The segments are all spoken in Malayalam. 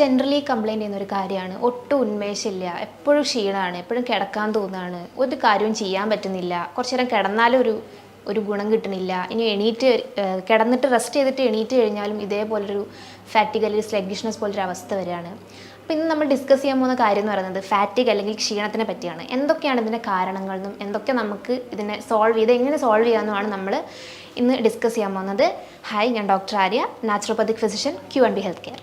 ജനറലി കംപ്ലൈന്റ് ചെയ്യുന്ന ഒരു കാര്യമാണ്. ഒട്ടും ഉന്മേഷമില്ല എപ്പോഴും ക്ഷീണമാണ് എപ്പോഴും കിടക്കാൻ തോന്നുകയാണ് ഒരു കാര്യവും ചെയ്യാൻ പറ്റുന്നില്ല. കുറച്ച് നേരം കിടന്നാലും ഒരു ഒരു ഗുണം കിട്ടണില്ല ഇനി എണീറ്റ് കിടന്നിട്ട് റെസ്റ്റ് ചെയ്തിട്ട് എണീറ്റ് കഴിഞ്ഞാലും ഇതേപോലൊരു ഫാറ്റിക് അല്ലെങ്കിൽ സ്ലഗ്ഗിഷ്നസ് പോലൊരു അവസ്ഥ വരികയാണ്. അപ്പോൾ ഇന്ന് നമ്മൾ ഡിസ്കസ് ചെയ്യാൻ പോകുന്ന കാര്യം എന്ന് പറയുന്നത് ഫാറ്റിക് അല്ലെങ്കിൽ ക്ഷീണത്തിനെ പറ്റിയാണ്. എന്തൊക്കെയാണ് ഇതിന്റെ കാരണങ്ങളെന്നും എന്തൊക്കെ നമുക്ക് ഇതിനെ സോൾവ് ചെയ്ത് എങ്ങനെ സോൾവ് ചെയ്യാമെന്നുമാണ് നമ്മൾ ഇന്ന് ഡിസ്കസ് ചെയ്യാൻ പോകുന്നത്. ഹായ് ഞാൻ doctor Arya naturopathic physician Q and B health care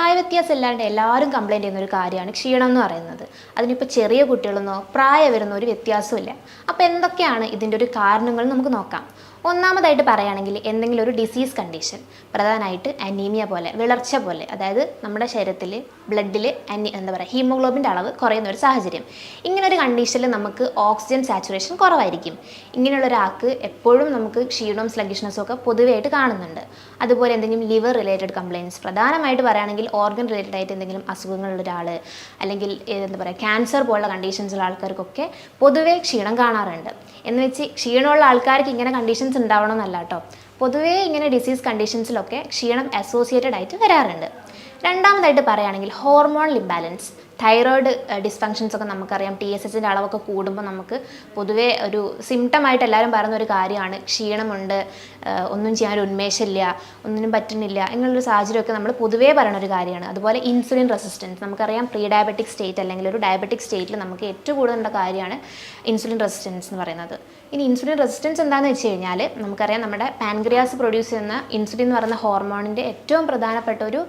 പ്രായവ്യത്യാസം ഇല്ലാണ്ട് എല്ലാവരും കംപ്ലൈന്റ് ചെയ്യുന്ന ഒരു കാര്യമാണ് ക്ഷീണം എന്ന് പറയുന്നത്. അതിനിപ്പോൾ ചെറിയ കുട്ടികളെന്നോ പ്രായം വരുന്ന ഒരു വ്യത്യാസമില്ല അപ്പോൾ എന്തൊക്കെയാണ് ഇതിന്റെ ഒരു കാരണങ്ങൾ നമുക്ക് നോക്കാം. ഒന്നാമതായിട്ട് പറയുകയാണെങ്കിൽ എന്തെങ്കിലും ഒരു ഡിസീസ് കണ്ടീഷൻ പ്രധാനമായിട്ട് അനീമിയ പോലെ വിളർച്ച പോലെ അതായത് നമ്മുടെ ശരീരത്തിൽ ബ്ലഡിൽ അനി എന്താ പറയുക ഹീമോഗ്ലോബിന്റെ അളവ് കുറയുന്ന ഒരു സാഹചര്യം. ഇങ്ങനൊരു കണ്ടീഷനിൽ നമുക്ക് ഓക്സിജൻ സാച്ചുറേഷൻ കുറവായിരിക്കും. ഇങ്ങനെയുള്ള ഒരാൾക്ക് എപ്പോഴും നമുക്ക് ക്ഷീണവും സ്ലഗിഷ്നസ്സും ഒക്കെ പൊതുവെയായിട്ട് കാണുന്നുണ്ട്. അതുപോലെ എന്തെങ്കിലും ലിവർ റിലേറ്റഡ് കംപ്ലയിന്റ്സ് പ്രധാനമായിട്ട് പറയുകയാണെങ്കിൽ ഓർഗൻ റിലേറ്റഡ് ആയിട്ട് എന്തെങ്കിലും അസുഖങ്ങളുള്ള ഒരാൾ അല്ലെങ്കിൽ എന്താ പറയുക ക്യാൻസർ പോലുള്ള കണ്ടീഷൻസുള്ള ആൾക്കാർക്കൊക്കെ പൊതുവേ ക്ഷീണം കാണാറുണ്ട്. എന്ന് വെച്ച് ക്ഷീണമുള്ള ആൾക്കാർക്ക് ഇങ്ങനെ കണ്ടീഷൻസ് ഉണ്ടാവണമെന്നല്ല കേട്ടോ പൊതുവേ ഇങ്ങനെ ഡിസീസ് കണ്ടീഷൻസിലൊക്കെ ക്ഷീണം അസോസിയേറ്റഡ് ആയിട്ട് വരാറുണ്ട്. രണ്ടാമതായിട്ട് പറയുകയാണെങ്കിൽ ഹോർമോൺ ഇംബാലൻസ് തൈറോയിഡ് ഡിസ്ഫങ്ഷൻസ് ഒക്കെ നമുക്കറിയാം. ടി എസ് എച്ചിന്റെ അളവൊക്കെ കൂടുമ്പോൾ നമുക്ക് പൊതുവേ ഒരു സിംറ്റം ആയിട്ട് എല്ലാവരും പറയുന്ന ഒരു കാര്യമാണ്. ക്ഷീണമുണ്ട് ഒന്നും ചെയ്യാൻ ഒരു ഉന്മേഷമില്ല ഒന്നിനും പറ്റുന്നില്ല എന്നുള്ളൊരു സാഹചര്യമൊക്കെ നമ്മൾ പൊതുവേ പറയുന്ന ഒരു കാര്യമാണ്. അതുപോലെ ഇൻസുലിൻ റെസിസ്റ്റൻസ് നമുക്കറിയാം പ്രീ ഡയബറ്റിക് സ്റ്റേറ്റ് അല്ലെങ്കിൽ ഒരു ഡയബറ്റിക് സ്റ്റേറ്റിൽ നമുക്ക് ഏറ്റവും കൂടുതലുള്ള കാര്യമാണ് ഇൻസുലിൻ റെസിസ്റ്റൻസ് എന്ന് പറയുന്നത്. ഇനി ഇൻസുലിൻ റെസിസ്റ്റൻസ് എന്താണെന്ന് വെച്ച് കഴിഞ്ഞാൽ നമുക്കറിയാം നമ്മുടെ പാൻക്രിയാസ് പ്രൊഡ്യൂസ് ചെയ്യുന്ന ഇൻസുലിൻ എന്ന് പറയുന്ന ഹോർമോണിന്റെ ഏറ്റവും പ്രധാനപ്പെട്ട ഒരു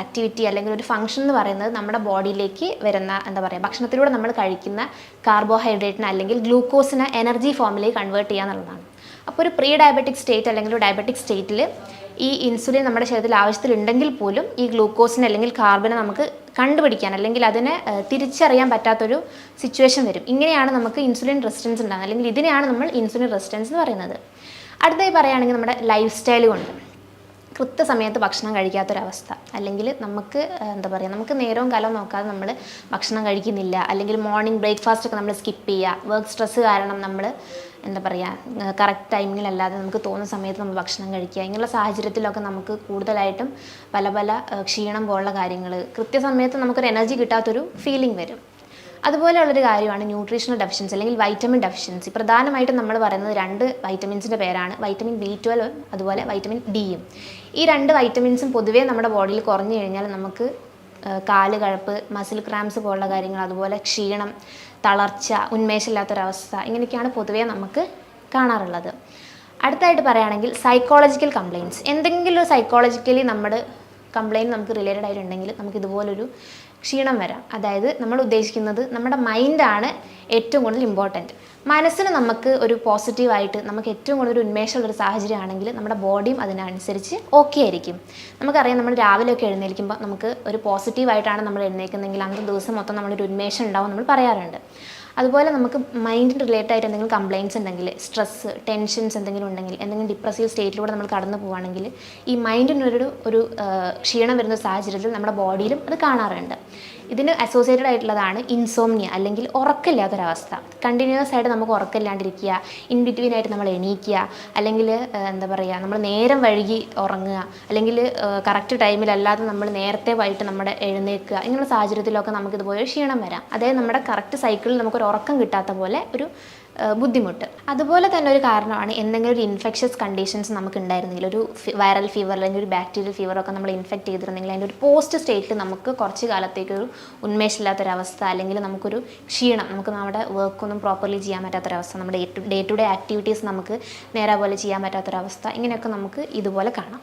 ആക്ടിവിറ്റി അല്ലെങ്കിൽ ഒരു ഫംഗ്ഷൻ എന്ന് പറയുന്നത് നമ്മുടെ ബോഡിയിലേക്ക് വരുന്ന എന്താ പറയുക ഭക്ഷണത്തിലൂടെ നമ്മൾ കഴിക്കുന്ന കാർബോഹൈഡ്രേറ്റിന് അല്ലെങ്കിൽ ഗ്ലൂക്കോസിനെ എനർജി ഫോമിലേക്ക് കൺവേർട്ട് ചെയ്യുക എന്നുള്ളതാണ്. അപ്പോൾ ഒരു പ്രീ ഡയബറ്റിക് സ്റ്റേറ്റ് അല്ലെങ്കിൽ ഒരു ഡയബറ്റിക് സ്റ്റേറ്റിൽ ഈ ഇൻസുലിൻ നമ്മുടെ ശരീരത്തിൽ ആവശ്യത്തിലുണ്ടെങ്കിൽ പോലും ഈ ഗ്ലൂക്കോസിനെ അല്ലെങ്കിൽ കാർബനെ നമുക്ക് കണ്ടുപിടിക്കാൻ അല്ലെങ്കിൽ അതിനെ തിരിച്ചറിയാൻ പറ്റാത്തൊരു സിറ്റുവേഷൻ വരും. ഇങ്ങനെയാണ് നമുക്ക് ഇൻസുലിൻ റെസിസ്റ്റൻസ് ഉണ്ടാകുന്നത്. അല്ലെങ്കിൽ ഇതിനെയാണ് നമ്മൾ ഇൻസുലിൻ റെസിസ്റ്റൻസ് എന്ന് പറയുന്നത്. അടുത്തായി പറയുകയാണെങ്കിൽ നമ്മുടെ ലൈഫ് സ്റ്റൈൽ കൊണ്ട് കൃത്യസമയത്ത് ഭക്ഷണം കഴിക്കാത്തൊരവസ്ഥ. അല്ലെങ്കിൽ നമുക്ക് എന്താ പറയുക നമുക്ക് നേരവും കാലവും നോക്കാതെ നമ്മൾ ഭക്ഷണം കഴിക്കുന്നില്ല. അല്ലെങ്കിൽ മോർണിംഗ് ബ്രേക്ക്ഫാസ്റ്റ് ഒക്കെ നമ്മൾ സ്കിപ്പ് ചെയ്യുക വർക്ക് സ്ട്രെസ് കാരണം നമ്മൾ എന്താ പറയുക കറക്റ്റ് ടൈമിങ്ങിലല്ലാതെ നമുക്ക് തോന്നുന്ന സമയത്ത് നമ്മൾ ഭക്ഷണം കഴിക്കുക. ഇങ്ങനെയുള്ള സാഹചര്യത്തിലൊക്കെ നമുക്ക് കൂടുതലായിട്ടും പല പല ക്ഷീണം പോലുള്ള കാര്യങ്ങൾ കൃത്യസമയത്ത് നമുക്കൊരു എനർജി കിട്ടാത്തൊരു ഫീലിംഗ് വരും. അതുപോലെയുള്ളൊരു കാര്യമാണ് ന്യൂട്രീഷണൽ ഡെഫിഷ്യൻസി അല്ലെങ്കിൽ വൈറ്റമിൻ ഡെഫിഷ്യൻസി പ്രധാനമായിട്ടും നമ്മൾ പറയുന്നത് രണ്ട് വൈറ്റമിൻസിന്റെ പേരാണ്. വൈറ്റമിൻ ബി ട്വൽവ് അതുപോലെ വൈറ്റമിൻ ഡിയും ഈ രണ്ട് വൈറ്റമിൻസും പൊതുവേ നമ്മുടെ ബോഡിയിൽ കുറഞ്ഞു കഴിഞ്ഞാൽ നമുക്ക് കാൽ കഴപ്പ് മസിൽ ക്രാംസ് പോലുള്ള കാര്യങ്ങൾ അതുപോലെ ക്ഷീണം തളർച്ച ഉന്മേഷമില്ലാത്തൊരവസ്ഥ ഇങ്ങനെയൊക്കെയാണ് പൊതുവേ നമുക്ക് കാണാറുള്ളത്. അടുത്തായിട്ട് പറയുകയാണെങ്കിൽ സൈക്കോളജിക്കൽ കംപ്ലയിന്റ്സ് എന്തെങ്കിലും സൈക്കോളജിക്കലി നമ്മുടെ കംപ്ലയിന്റ് നമുക്ക് റിലേറ്റഡ് ആയിട്ടുണ്ടെങ്കിൽ നമുക്ക് ഇതുപോലൊരു ക്ഷീണം വരാം. അതായത് നമ്മൾ ഉദ്ദേശിക്കുന്നത് നമ്മുടെ മൈൻഡാണ് ഏറ്റവും കൂടുതൽ ഇമ്പോർട്ടന്റ് മനസ്സിന് നമുക്ക് ഒരു പോസിറ്റീവായിട്ട് നമുക്ക് ഏറ്റവും കൂടുതൽ ഒരു ഉന്മേഷമുള്ള ഒരു സാഹചര്യമാണെങ്കിൽ നമ്മുടെ ബോഡിയും അതിനനുസരിച്ച് ഓക്കെ ആയിരിക്കും. നമുക്കറിയാം നമ്മൾ രാവിലെയൊക്കെ എഴുന്നേൽക്കുമ്പോൾ നമുക്ക് ഒരു പോസിറ്റീവായിട്ടാണ് നമ്മൾ എഴുന്നേൽക്കുന്നതെങ്കിൽ അന്നത്തെ ദിവസം മൊത്തം നമ്മളൊരു ഉന്മേഷം ഉണ്ടാവും നമ്മൾ പറയാറുണ്ട്. അതുപോലെ നമുക്ക് മൈൻഡിന് റിലേറ്റഡ് ആയിട്ട് എന്തെങ്കിലും കംപ്ലയിൻസ് ഉണ്ടെങ്കിൽ സ്ട്രെസ്സ് ടെൻഷൻസ് എന്തെങ്കിലും ഉണ്ടെങ്കിൽ എന്തെങ്കിലും ഡിപ്രസീവ് സ്റ്റേറ്റിലൂടെ നമ്മൾ കടന്നു പോവുകയാണെങ്കിൽ ഈ മൈൻഡിനൊരു ഒരു ക്ഷീണം വരുന്ന സാഹചര്യത്തിൽ നമ്മുടെ ബോഡിയിലും അത് കാണാറുണ്ട്. ഇതിന് അസോസിയേറ്റഡ് ആയിട്ടുള്ളതാണ് ഇൻസോംനിയ അല്ലെങ്കിൽ ഉറക്കമില്ലാത്തൊരവസ്ഥ. കണ്ടിന്യൂസ് ആയിട്ട് നമുക്ക് ഉറക്കമില്ലാണ്ടിരിക്കുക ഇൻ ബിറ്റ്വീൻ ആയിട്ട് നമ്മൾ എണീക്കുക അല്ലെങ്കിൽ എന്താ പറയുക നമ്മൾ നേരം വഴുകി ഉറങ്ങുക അല്ലെങ്കിൽ കറക്റ്റ് ടൈമിലല്ലാതെ നമ്മൾ നേരത്തെ വൈകിട്ട് നമ്മുടെ എഴുന്നേൽക്കുക ഇങ്ങനെയുള്ള സാഹചര്യത്തിലൊക്കെ നമുക്കിതുപോലെ ക്ഷീണം വരാം. അതായത് നമ്മുടെ കറക്റ്റ് സൈക്കിളിൽ നമുക്കൊരു ഉറക്കം കിട്ടാത്ത പോലെ ഒരു ബുദ്ധിമുട്ട്. അതുപോലെ തന്നെ ഒരു കാരണമാണ് എന്തെങ്കിലും ഒരു ഇൻഫെക്ഷസ് കണ്ടീഷൻസ് നമുക്ക് ഉണ്ടായിരുന്നെങ്കിൽ ഒരു വൈറൽ ഫീവർ അല്ലെങ്കിൽ ഒരു ബാക്ടീരിയൽ ഫീവർ ഒക്കെ നമ്മൾ ഇൻഫെക്റ്റ് ചെയ്തിരുന്നെങ്കിൽ അതിന്റെ ഒരു പോസ്റ്റ് സ്റ്റേറ്റിൽ നമുക്ക് കുറച്ച് കാലത്തേക്ക് ഒരു ഉന്മേഷമില്ലാത്തൊരവസ്ഥ അല്ലെങ്കിൽ നമുക്കൊരു ക്ഷീണം നമുക്ക് നമ്മുടെ വർക്കൊന്നും പ്രോപ്പർലി ചെയ്യാൻ പറ്റാത്തൊരവസ്ഥ നമ്മുടെ ഡേ ടു ഡേ ആക്ടിവിറ്റീസ് നമുക്ക് നേരെ പോലെ ചെയ്യാൻ പറ്റാത്തൊരവസ്ഥ ഇങ്ങനെയൊക്കെ നമുക്ക് ഇതുപോലെ കാണാം.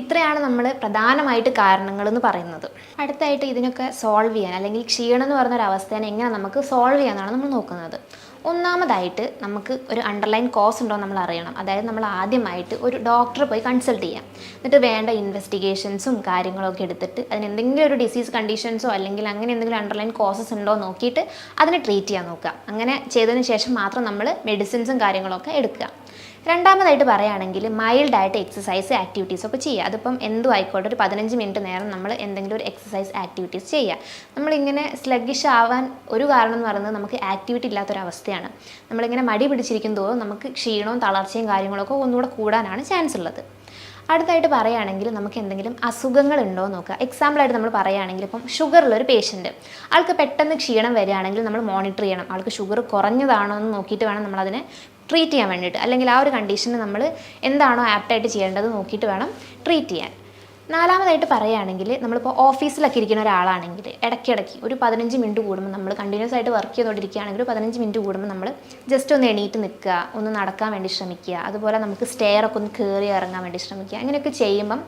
ഇത്രയാണ് നമ്മൾ പ്രധാനമായിട്ട് കാരണങ്ങൾ എന്ന് പറയുന്നത്. അടുത്തായിട്ട് ഇതിനൊക്കെ സോൾവ് ചെയ്യാൻ അല്ലെങ്കിൽ ക്ഷീണം എന്ന് പറയുന്ന ഒരു എങ്ങനെ നമുക്ക് സോൾവ് ചെയ്യാനാണ് നമ്മൾ നോക്കുന്നത്. ഒന്നാമതായിട്ട് നമുക്ക് ഒരു അണ്ടർലൈൻ കോസ് ഉണ്ടോ നമ്മൾ അറിയണം. അതായത് നമ്മൾ ആദ്യമായിട്ട് ഒരു ഡോക്ടറെ പോയി കൺസൾട്ട് ചെയ്യാം. എന്നിട്ട് വേണ്ട ഇൻവെസ്റ്റിഗേഷൻസും കാര്യങ്ങളൊക്കെ എടുത്തിട്ട് അതിന് എന്തെങ്കിലും ഒരു ഡിസീസ് കണ്ടീഷൻസോ അല്ലെങ്കിൽ അങ്ങനെ എന്തെങ്കിലും അണ്ടർലൈൻ കോസസ് ഉണ്ടോ നോക്കിയിട്ട് അതിനെ ട്രീറ്റ് ചെയ്യാൻ നോക്കുക. അങ്ങനെ ചെയ്തതിന് ശേഷം മാത്രം നമ്മൾ മെഡിസിൻസും കാര്യങ്ങളൊക്കെ എടുക്കുക. രണ്ടാമതായിട്ട് പറയുകയാണെങ്കിൽ മൈൽഡായിട്ട് എക്സസൈസ് ആക്ടിവിറ്റീസ് ഒക്കെ ചെയ്യുക. അതിപ്പം എന്തും ആയിക്കോട്ടെ ഒരു പതിനഞ്ച് മിനിറ്റ് നേരം നമ്മൾ എന്തെങ്കിലും ഒരു എക്സസൈസ് ആക്ടിവിറ്റീസ് ചെയ്യുക. നമ്മളിങ്ങനെ സ്ലഗിഷ് ആവാൻ ഒരു കാരണം എന്ന് പറയുന്നത് നമുക്ക് ആക്ടിവിറ്റി ഇല്ലാത്തൊരവസ്ഥയാണ്. നമ്മളിങ്ങനെ മടി പിടിച്ചിരിക്കും തോറും നമുക്ക് ക്ഷീണവും തളർച്ചയും കാര്യങ്ങളൊക്കെ ഒന്നുകൂടെ കൂടാനാണ് ചാൻസ് ഉള്ളത്. അടുത്തായിട്ട് പറയുകയാണെങ്കിൽ നമുക്ക് എന്തെങ്കിലും അസുഖങ്ങൾ ഉണ്ടോ നോക്കുക. എക്സാമ്പിളായിട്ട് നമ്മൾ പറയുകയാണെങ്കിൽ ഇപ്പം ഷുഗറുള്ള ഒരു പേഷ്യന്റ് ആൾക്ക് പെട്ടെന്ന് ക്ഷീണം വരികയാണെങ്കിൽ നമ്മൾ മോണിറ്റർ ചെയ്യണം. ആൾക്ക് ഷുഗർ കുറഞ്ഞതാണോ എന്ന് നോക്കിയിട്ട് വേണം നമ്മളതിനെ ട്രീറ്റ് ചെയ്യാൻ വേണ്ടിയിട്ട്. അല്ലെങ്കിൽ ആ ഒരു കണ്ടീഷന് നമ്മൾ എന്താണോ ആപ്റ്റായിട്ട് ചെയ്യേണ്ടത് നോക്കിയിട്ട് വേണം ട്രീറ്റ് ചെയ്യാൻ. നാലാമതായിട്ട് പറയുകയാണെങ്കിൽ നമ്മളിപ്പോൾ ഓഫീസിലൊക്കെ ഇരിക്കുന്ന ഒരാളാണെങ്കിൽ ഇടയ്ക്കിടയ്ക്ക് ഒരു പതിനഞ്ച് മിനിറ്റ് കൂടുമ്പോൾ നമ്മൾ കണ്ടിന്യൂസ് ആയിട്ട് വർക്ക് ചെയ്തുകൊണ്ടിരിക്കുകയാണെങ്കിൽ ഒരു പതിനഞ്ച് മിനിറ്റ് കൂടുമ്പോൾ നമ്മൾ ജസ്റ്റ് ഒന്ന് എണീറ്റ് നിൽക്കുക ഒന്ന് നടക്കാൻ വേണ്ടി ശ്രമിക്കുക അതുപോലെ നമുക്ക് സ്റ്റെയർ ഒക്കെ ഒന്ന് കയറി ഇറങ്ങാൻ വേണ്ടി ശ്രമിക്കുക അങ്ങനെയൊക്കെ ചെയ്യുമ്പം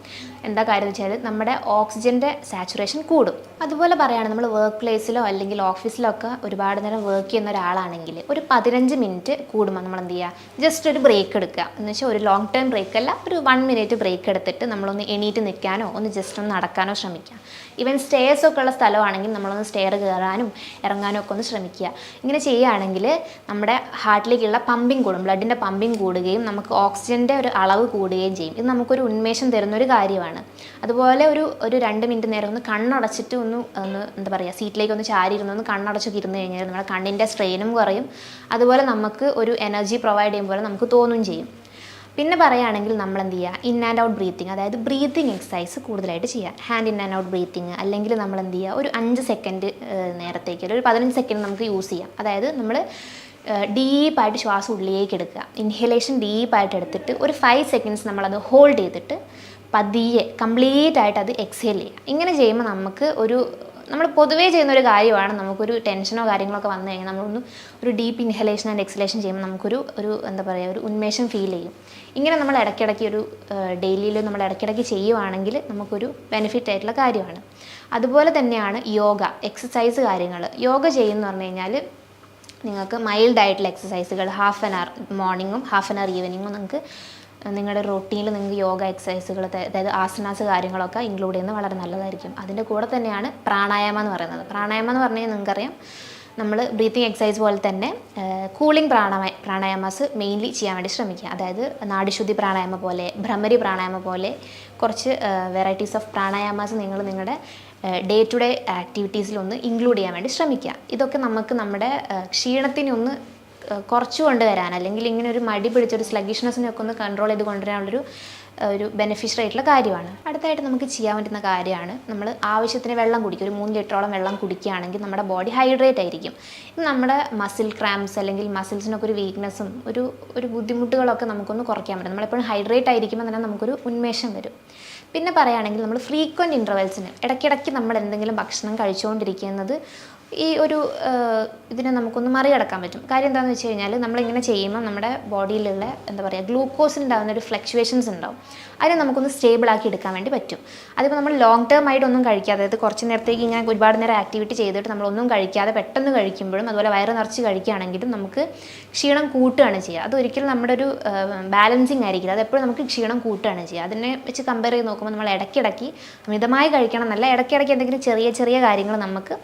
എന്താ കാര്യം വെച്ചാൽ നമ്മുടെ ഓക്സിജന്റെ സാച്ചുറേഷൻ കൂടും. അതുപോലെ പറയുകയാണെങ്കിൽ നമ്മൾ വർക്ക് പ്ലേസിലോ അല്ലെങ്കിൽ ഓഫീസിലോ ഒക്കെ ഒരുപാട് നേരം വർക്ക് ചെയ്യുന്ന ഒരാളാണെങ്കിൽ ഒരു പതിനഞ്ച് മിനിറ്റ് കൂടുമ്പോൾ നമ്മൾ എന്ത് ചെയ്യുക? ജസ്റ്റ് ഒരു ബ്രേക്ക് എടുക്കുക. എന്ന് വെച്ചാൽ ഒരു ലോങ് ടേം ബ്രേക്ക് അല്ല ഒരു വൺ മിനിറ്റ് ബ്രേക്ക് എടുത്തിട്ട് നമ്മളൊന്ന് എണീറ്റ് നിൽക്കാനോ ഒന്ന് ജസ്റ്റ് ഒന്ന് നടക്കാനോ ശ്രമിക്കുക ഈവൻ സ്റ്റേഴ്സ് ഒക്കെ ഉള്ള സ്ഥലമാണെങ്കിൽ നമ്മളൊന്ന് സ്റ്റെയർ കയറാനും ഇറങ്ങാനും ഒക്കെ ഒന്ന് ശ്രമിക്കുക. ഇങ്ങനെ ചെയ്യുകയാണെങ്കിൽ നമ്മുടെ ഹാർട്ടിലേക്കുള്ള പമ്പിങ് കൂടും ബ്ലഡിന്റെ പമ്പിങ് കൂടുകയും നമുക്ക് ഓക്സിജന്റെ ഒരു അളവ് കൂടുകയും ചെയ്യും. ഇത് നമുക്കൊരു ഉന്മേഷം തരുന്നൊരു കാര്യമാണ്. അതുപോലെ ഒരു ഒരു രണ്ട് മിനിറ്റ് നേരം ഒന്ന് കണ്ണടച്ചിട്ട് ഒന്ന് ഒന്ന് എന്താ പറയുക സീറ്റിലേക്ക് ഒന്ന് ചാരി ഇരുന്ന് ഒന്ന് കണ്ണടച്ചൊക്കെ ഇരുന്ന് കഴിഞ്ഞാൽ നമ്മുടെ കണ്ണിന്റെ സ്ട്രെയിനും കുറയും. അതുപോലെ നമുക്ക് ഒരു എനർജി പ്രൊവൈഡ് ചെയ്യുമ്പോൾ നമുക്ക് തോന്നുകയും ചെയ്യും. പിന്നെ പറയുകയാണെങ്കിൽ നമ്മൾ എന്ത് ചെയ്യുക? ഇൻ ആൻഡ് ഔട്ട് ബ്രീത്തിങ് അതായത് ബ്രീത്തിങ് എക്സസൈസ് കൂടുതലായിട്ട് ചെയ്യുക. Hand in and out breathing അല്ലെങ്കിൽ നമ്മൾ എന്ത് ചെയ്യുക? ഒരു അഞ്ച് സെക്കൻഡ് നേരത്തേക്ക് ഒരു പതിനഞ്ച് സെക്കൻഡ് നമുക്ക് യൂസ് ചെയ്യാം. അതായത് നമ്മൾ ഡീപ്പായിട്ട് ശ്വാസം ഉള്ളിലേക്ക് എടുക്കുക. ഇൻഹലേഷൻ ഡീപ്പായിട്ട് എടുത്തിട്ട് ഒരു ഫൈവ് സെക്കൻഡ്സ് നമ്മളത് ഹോൾഡ് ചെയ്തിട്ട് പതിയെ കംപ്ലീറ്റ് ആയിട്ട് അത് എക്സേൽ ചെയ്യുക. ഇങ്ങനെ ചെയ്യുമ്പോൾ നമുക്ക് ഒരു നമ്മൾ പൊതുവേ ചെയ്യുന്ന ഒരു കാര്യമാണ് നമുക്കൊരു ടെൻഷനോ കാര്യങ്ങളൊക്കെ വന്നു കഴിഞ്ഞാൽ നമ്മളൊന്ന് ഒരു ഡീപ്പ് ഇൻഹലേഷൻ ആൻഡ് എക്സലേഷൻ ചെയ്യുമ്പോൾ നമുക്കൊരു ഒരു എന്താ പറയുക ഒരു ഉന്മേഷം ഫീൽ ചെയ്യും. ഇങ്ങനെ നമ്മൾ ഇടയ്ക്കിടയ്ക്ക് ഒരു ഡെയിലിയിൽ നമ്മൾ ഇടയ്ക്കിടയ്ക്ക് ചെയ്യുവാണെങ്കിൽ നമുക്കൊരു ബെനിഫിറ്റ് ആയിട്ടുള്ള കാര്യമാണ്. അതുപോലെ തന്നെയാണ് യോഗ എക്സസൈസ് കാര്യങ്ങൾ യോഗ ചെയ്യുമെന്ന് പറഞ്ഞു കഴിഞ്ഞാൽ നിങ്ങൾക്ക് മൈൽഡ് ആയിട്ടുള്ള എക്സസൈസുകൾ ഹാഫ് ആൻ അവർ മോർണിംഗും ഹാഫ് ആൻ അവർ ഈവനിങ്ങും നിങ്ങൾക്ക് നിങ്ങളുടെ റൊട്ടീനിൽ നിങ്ങൾക്ക് യോഗ എക്സസൈസുകൾ അതായത് ആസനാസ് കാര്യങ്ങളൊക്കെ ഇൻക്ലൂഡ് ചെയ്യുന്നത് വളരെ നല്ലതായിരിക്കും. അതിന്റെ കൂടെ തന്നെയാണ് പ്രാണായാമം എന്ന് പറയുന്നത്. പ്രാണായാമം എന്ന് പറഞ്ഞാൽ നിങ്ങൾക്കറിയാം നമ്മൾ ബ്രീത്തിങ് എക്സസൈസ് പോലെ തന്നെ കൂളിംഗ് പ്രാണായ പ്രാണായാമാസ് മെയിൻലി ചെയ്യാൻ വേണ്ടി ശ്രമിക്കുക. അതായത് നാടിശുദ്ധി പ്രാണായാമ പോലെ ഭ്രമരി പ്രാണായാമ പോലെ കുറച്ച് വെറൈറ്റീസ് ഓഫ് പ്രാണായാമാസ് നിങ്ങൾ നിങ്ങളുടെ ഡേ ടു ഡേ ആക്ടിവിറ്റീസിലൊന്ന് ഇൻക്ലൂഡ് ചെയ്യാൻ വേണ്ടി ശ്രമിക്കുക. ഇതൊക്കെ നമുക്ക് നമ്മുടെ ക്ഷീണത്തിനെ ഒന്ന് കുറച്ച് കൊണ്ടുവരാൻ അല്ലെങ്കിൽ ഇങ്ങനെ ഒരു മടി പിടിച്ച ഒരു പിടിച്ചൊരു സ്ലഗിഷ്നെസ്സിനൊക്കെ ഒന്ന് കൺട്രോൾ ചെയ്ത് കൊണ്ടുവരാനുള്ളൊരു ഒരു ബെനിഫിഷ്യൽ ആയിട്ടുള്ള കാര്യമാണ്. അടുത്തായിട്ട് നമുക്ക് ചെയ്യാൻ പറ്റുന്ന കാര്യമാണ് നമ്മൾ ആവശ്യത്തിന് വെള്ളം കുടിക്കും ഒരു മൂന്ന് ലിറ്ററോളം വെള്ളം കുടിക്കുകയാണെങ്കിൽ നമ്മുടെ ബോഡി ഹൈഡ്രേറ്റ് ആയിരിക്കും. ഇത് നമ്മുടെ മസിൽ ക്രാംസ് അല്ലെങ്കിൽ മസിൽസിനൊക്കെ ഒരു വീക്ക്നെസ്സും ഒരു ഒരു ബുദ്ധിമുട്ടുകളൊക്കെ നമുക്കൊന്ന് കുറയ്ക്കാൻ പറ്റും. നമ്മളെപ്പോഴും ഹൈഡ്രേറ്റ് ആയിരിക്കുമ്പോൾ തന്നെ നമുക്കൊരു ഉന്മേഷം വരും. പിന്നെ പറയുകയാണെങ്കിൽ നമ്മൾ ഫ്രീക്വന്റ് ഇന്റർവെൽസിന് ഇടയ്ക്കിടയ്ക്ക് നമ്മൾ എന്തെങ്കിലും ഭക്ഷണം കഴിച്ചുകൊണ്ടിരിക്കുന്നത് ഈ ഒരു ഇതിനെ നമുക്കൊന്ന് മറികടക്കാൻ പറ്റും. കാര്യം എന്താണെന്ന് വെച്ച് കഴിഞ്ഞാൽ നമ്മളിങ്ങനെ ചെയ്യുമ്പോൾ നമ്മുടെ ബോഡിയിലുള്ള എന്താ പറയുക ഗ്ലൂക്കോസിനുണ്ടാകുന്ന ഒരു ഫ്ലക്ച്വേഷൻസ് ഉണ്ടാവും. അതിനെ നമുക്കൊന്ന് സ്റ്റേബിൾ ആക്കി എടുക്കാൻ വേണ്ടി പറ്റും. അതിപ്പോൾ നമ്മൾ ലോങ് ടേം ആയിട്ട് ഒന്നും കഴിക്കാതെ അതായത് കുറച്ച് നേരത്തേക്ക് ഇങ്ങനെ ഒരുപാട് നേരം ആക്ടിവിറ്റി ചെയ്തിട്ട് നമ്മളൊന്നും കഴിക്കാതെ പെട്ടെന്ന് കഴിക്കുമ്പോഴും അതുപോലെ വയറ് നിറച്ച് കഴിക്കുകയാണെങ്കിലും നമുക്ക് ക്ഷീണം കൂട്ടുകയാണ് ചെയ്യുക. അതൊരിക്കലും നമ്മുടെ ഒരു ബാലൻസിങ് ആയിരിക്കില്ല. അത് എപ്പോഴും നമുക്ക് ക്ഷീണം കൂട്ടുകയാണ് ചെയ്യുക. അതിനെ വെച്ച് കമ്പയർ ചെയ്ത് നോക്കുമ്പോൾ നമ്മൾ ഇടയ്ക്കിടയ്ക്ക് മിതമായി കഴിക്കണം എന്നല്ല ഇടയ്ക്കിടയ്ക്ക് എന്തെങ്കിലും ചെറിയ ചെറിയ കാര്യങ്ങൾ നമുക്ക്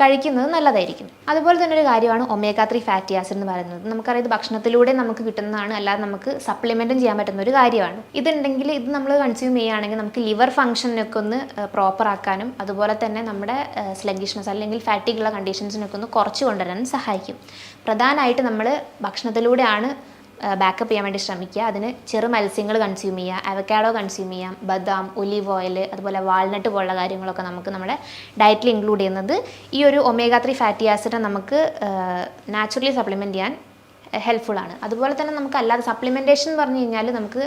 കഴിക്കുന്നത് നല്ലതായിരിക്കും. അതുപോലെ തന്നെ ഒരു കാര്യമാണ് ഒമേഗ ത്രീ ഫാറ്റി ആസിഡ് എന്ന് പറയുന്നത്. നമുക്കറിയാം ഇത് ഭക്ഷണത്തിലൂടെ നമുക്ക് കിട്ടുന്നതാണ് അല്ലാതെ നമുക്ക് സപ്ലിമെന്റും ചെയ്യാൻ പറ്റുന്ന ഒരു കാര്യമാണ്. ഇതുണ്ടെങ്കിൽ ഇത് നമ്മൾ കൺസ്യൂം ചെയ്യുകയാണെങ്കിൽ നമുക്ക് ലിവർ ഫംഗ്ഷനൊക്കെ ഒന്ന് പ്രോപ്പർ ആക്കാനും അതുപോലെ തന്നെ നമ്മുടെ സ്ലഗിഷ്നസ് അല്ലെങ്കിൽ ഫാറ്റിക്കുള്ള കണ്ടീഷൻസിനൊക്കെ ഒന്ന് കുറച്ച് കൊണ്ടുവരാനും സഹായിക്കും. പ്രധാനമായിട്ട് നമ്മൾ ഭക്ഷണത്തിലൂടെയാണ് ബാക്കപ്പ് ചെയ്യാൻ വേണ്ടി ശ്രമിക്കുക. അതിന് ചെറു മത്സ്യങ്ങൾ കൺസ്യൂം ചെയ്യുക. അവക്കാഡോ കൺസ്യൂം ചെയ്യാം ബദാം ഒലീവ് ഓയിൽ അതുപോലെ വാൾനട്ട് പോലുള്ള കാര്യങ്ങളൊക്കെ നമുക്ക് നമ്മുടെ ഡയറ്റിൽ ഇൻക്ലൂഡ് ചെയ്യുന്നത്. ഈ ഒരു ഒമേഗ ത്രീ ഫാറ്റി ആസിഡ് നമുക്ക് നാച്ചുറലി സപ്ലിമെന്റ് ചെയ്യാൻ ഹെൽപ്ഫുൾ ആണ്. അതുപോലെ തന്നെ നമുക്ക് അല്ലാതെ സപ്ലിമെന്റേഷൻ എന്ന് പറഞ്ഞു കഴിഞ്ഞാൽ നമുക്ക്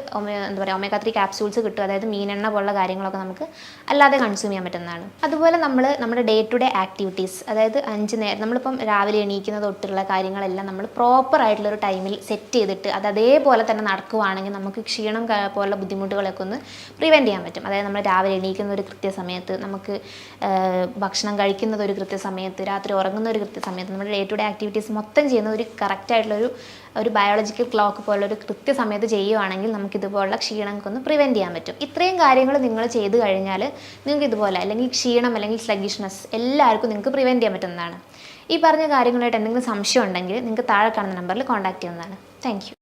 എന്താ പറയുക ഒമേഗ ത്രീ ക്യാപ്സ്യൂൾസ് കിട്ടും. അതായത് മീനെണ്ണ പോലുള്ള കാര്യങ്ങളൊക്കെ നമുക്ക് അല്ലാതെ കൺസ്യൂം ചെയ്യാൻ പറ്റുന്നതാണ്. അതുപോലെ നമ്മൾ നമ്മുടെ ഡേ ടു ഡേ ആക്ടിവിറ്റീസ് അതായത് അഞ്ച് നേരം നമ്മളിപ്പം രാവിലെ എണീക്കുന്ന തൊട്ടുള്ള കാര്യങ്ങളെല്ലാം നമ്മൾ പ്രോപ്പർ ആയിട്ടുള്ളൊരു ടൈമിൽ സെറ്റ് ചെയ്തിട്ട് അത് അതേപോലെ തന്നെ നടക്കുവാണെങ്കിൽ നമുക്ക് ക്ഷീണം പോലുള്ള ബുദ്ധിമുട്ടുകളൊക്കെ ഒന്ന് പ്രിവെന്റ് ചെയ്യാൻ പറ്റും. അതായത് നമ്മൾ രാവിലെ എണീക്കുന്ന ഒരു കൃത്യസമയത്ത് നമുക്ക് ഭക്ഷണം കഴിക്കുന്നത് ഒരു കൃത്യസമയത്ത് രാത്രി ഉറങ്ങുന്ന ഒരു കൃത്യസമയത്ത് നമ്മുടെ ഡേ ടു ഡേ ആക്ടിവിറ്റീസ് മൊത്തം ചെയ്യുന്ന ഒരു കറക്റ്റ് ആയിട്ടുള്ളൊരു ഒരു ബയോളജിക്കൽ ക്ലോക്ക് പോലെ ഒരു കൃത്യസമയത്ത് ചെയ്യുവാണെങ്കിൽ നമുക്ക് ഇതുപോലുള്ള ക്ഷീണങ്ങൾക്കൊന്ന് പ്രിവെന്റ് ചെയ്യാൻ പറ്റും. ഇത്രയും കാര്യങ്ങൾ നിങ്ങൾ ചെയ്ത് കഴിഞ്ഞാൽ നിങ്ങൾക്ക് ഇതുപോലെ അല്ലെങ്കിൽ ക്ഷീണം അല്ലെങ്കിൽ സ്ലഗിഷ്നസ് എല്ലാവർക്കും നിങ്ങൾക്ക് പ്രിവെന്റ് ചെയ്യാൻ പറ്റുന്നതാണ്. ഈ പറഞ്ഞ കാര്യങ്ങളായിട്ട് എന്തെങ്കിലും സംശയം ഉണ്ടെങ്കിൽ നിങ്ങൾക്ക് താഴെ കാണുന്ന നമ്പറിൽ കോൺടാക്ട് ചെയ്യുന്നതാണ്. താങ്ക്